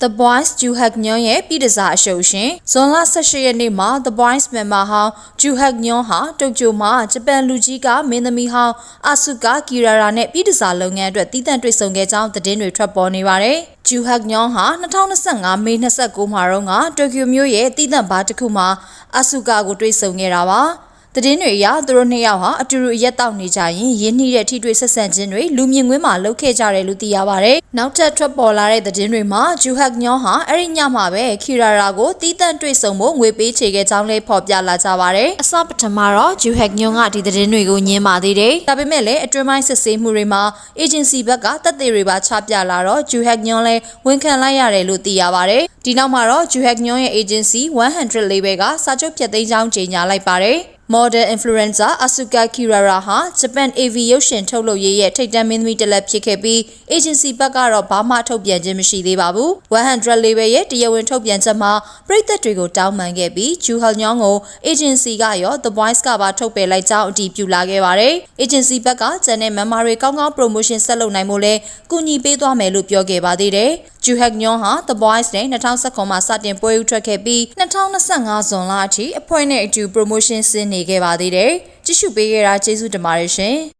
The Boys Ju Hak Nyon ရဲ့ပြည်တစားအရှုပ်ရှင်ဇွန်လ18ရက်နေ့မှာ The Boys member ဟောင်း Ju Hak Nyon ဟာတိုကျိုမှာဂျပန်လူကြီးကမင်းသမီးဟောင်းအာဆုကာကီရာရာနဲ့ပြည်တစားလုပ်ငန်းအတွက်တည်တံ့တွေ့ဆုံခဲ့ကြောင်းသတင်းတွေထွက်ပေါ်နေပါတယ်။ Ju Hak Nyon ဟာ2025မေ29မှာတော့ကတိုကျိုမြို့ရဲ့တည်တံ့ဘားတစ်ခုမှာအာဆုကာကိုတွေ့ဆုံခဲ့တာပါ။ သတင်းတွေအရသူတို့နှစ်ယောက်ဟာအတူတူရက်တောက်နေကြရင်ရင်းနှီးတဲ့ထိတွေ့ဆက်ဆံခြင်းတွေလူမြင်ကွင်းမှာလုပ်ခဲ့ကြတယ်လို့သိရပါတယ်။နောက်ထပ်ထွက်ပေါ်လာတဲ့သတင်းတွေမှာဂျူဟက်ညောဟာအဲ့ဒီညမှာပဲခီရာရာကိုတီးတန့်တွေ့ဆုံဖို့ငွေပေးချေခဲ့ကြောင်းလည်းဖော်ပြလာကြပါတယ်။အစပထမတော့ဂျူဟက်ညောကဒီသတင်းတွေကိုညင်းပါသေးတယ်။ဒါပေမဲ့လည်းအတွင်းပိုင်းစစ်ဆေးမှုတွေမှာအေဂျင်စီဘက်ကတပ်တွေတွေပါချပြလာတော့ဂျူဟက်ညောလည်းဝန်ခံလိုက်ရတယ်လို့သိရပါတယ်။ဒီနောက်မှာတော့ဂျူဟက်ညောရဲ့ agency 100 label ကစာချုပ်ဖြတ်သိမ်းကြောင်းကြေညာလိုက်ပါတယ်။ model influencer Asuka Kirara ဟာ Japan AV ရုပ်ရှင်ထုတ်လုပ်ရေးရဲ့ထိပ်တန်းမင်းသမီးတစ်လက်ဖြစ်ခဲ့ပြီး agency ဘက်ကတော့ဘာမှထုတ်ပြန်ခြင်းမရှိသေးပါဘူး100 label ရဲ့တရားဝင်ထုတ်ပြန်ချက်မှာပြည်သက်တွေကိုတောင်းပန်ခဲ့ပြီး Ju Hal Nyong ကို agency ကရော The Voice ကပါထုတ်ပယ်လိုက်ကြောင်းအတည်ပြုလာခဲ့ပါတယ် agency ဘက်ကကျန်တဲ့ member တွေကောင်းကောင်း promotion ဆက်လုပ်နိုင်ဖို့လဲကူညီပေးသွားမယ်လို့ပြောခဲ့ပါသေးတယ်ဂျူဟက်ညွန်ဟာ The Boys နဲ့2019မှာစတင်ပွဲဥထွက်ခဲ့ပြီး2025ဇွန်လအထိအဖွဲ့နဲ့အတူ promotion ဆင်းနေခဲ့ပါသေးတယ်။ကြည့်ရှုပေးခဲ့တာကျေးဇူးတင်ပါတယ်ရှင်။